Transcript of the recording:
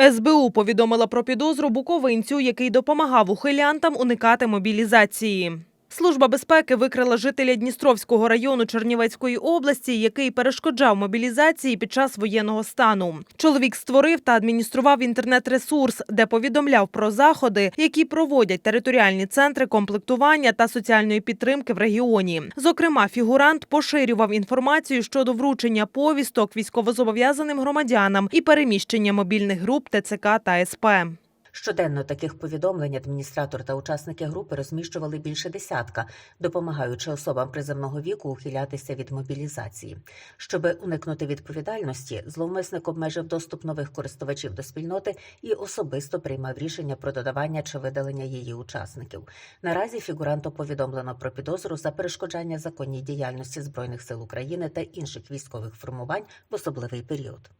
СБУ повідомила про підозру буковинцю, який допомагав ухилянтам уникати мобілізації. Служба безпеки викрила жителя Дністровського району Чернівецької області, який перешкоджав мобілізації під час воєнного стану. Чоловік створив та адміністрував інтернет-ресурс, де повідомляв про заходи, які проводять територіальні центри комплектування та соціальної підтримки в регіоні. Зокрема, фігурант поширював інформацію щодо вручення повісток військовозобов'язаним громадянам і переміщення мобільних груп ТЦК та СП. Щоденно таких повідомлень адміністратор та учасники групи розміщували більше десятка, допомагаючи особам приземного віку ухилятися від мобілізації. Щоб уникнути відповідальності, зловмисник обмежив доступ нових користувачів до спільноти і особисто приймав рішення про додавання чи видалення її учасників. Наразі фігуранту повідомлено про підозру за перешкоджання законній діяльності збройних сил України та інших військових формувань в особливий період.